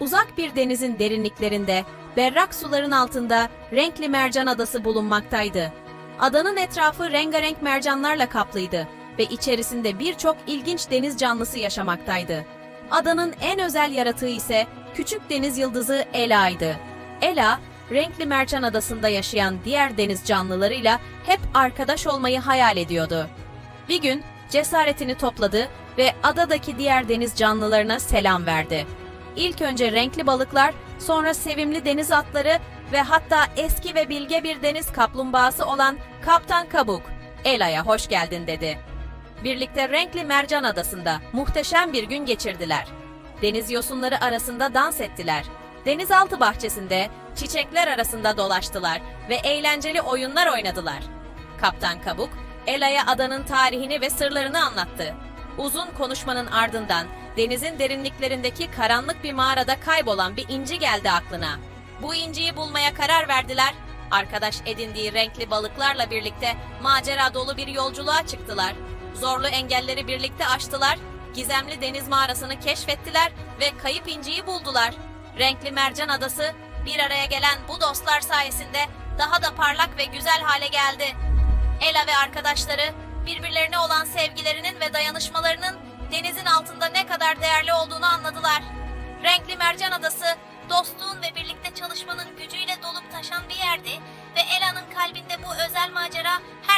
Uzak bir denizin derinliklerinde, berrak suların altında renkli mercan adası bulunmaktaydı. Adanın etrafı rengarenk mercanlarla kaplıydı ve içerisinde birçok ilginç deniz canlısı yaşamaktaydı. Adanın en özel yaratığı ise küçük deniz yıldızı Ela'ydı. Ela, renkli mercan adasında yaşayan diğer deniz canlılarıyla hep arkadaş olmayı hayal ediyordu. Bir gün cesaretini topladı ve adadaki diğer deniz canlılarına selam verdi. İlk önce renkli balıklar, sonra sevimli deniz atları ve hatta eski ve bilge bir deniz kaplumbağası olan Kaptan Kabuk, Ela'ya hoş geldin dedi. Birlikte renkli mercan adasında muhteşem bir gün geçirdiler. Deniz yosunları arasında dans ettiler. Denizaltı bahçesinde çiçekler arasında dolaştılar ve eğlenceli oyunlar oynadılar. Kaptan Kabuk, Ela'ya adanın tarihini ve sırlarını anlattı. Uzun konuşmanın ardından denizin derinliklerindeki karanlık bir mağarada kaybolan bir inci geldi aklına. Bu inciyi bulmaya karar verdiler. Arkadaş edindiği renkli balıklarla birlikte macera dolu bir yolculuğa çıktılar. Zorlu engelleri birlikte aştılar. Gizemli deniz mağarasını keşfettiler ve kayıp inciyi buldular. Renkli Mercan Adası bir araya gelen bu dostlar sayesinde daha da parlak ve güzel hale geldi. Ela ve arkadaşları birbirlerine olan sevgilerinin ve dayanışmalarının denizin altında ne kadar değerli olduğunu anladılar. Renkli Mercan Adası, dostluğun ve birlikte çalışmanın gücüyle dolup taşan bir yerdi ve Ela'nın kalbinde bu özel macera her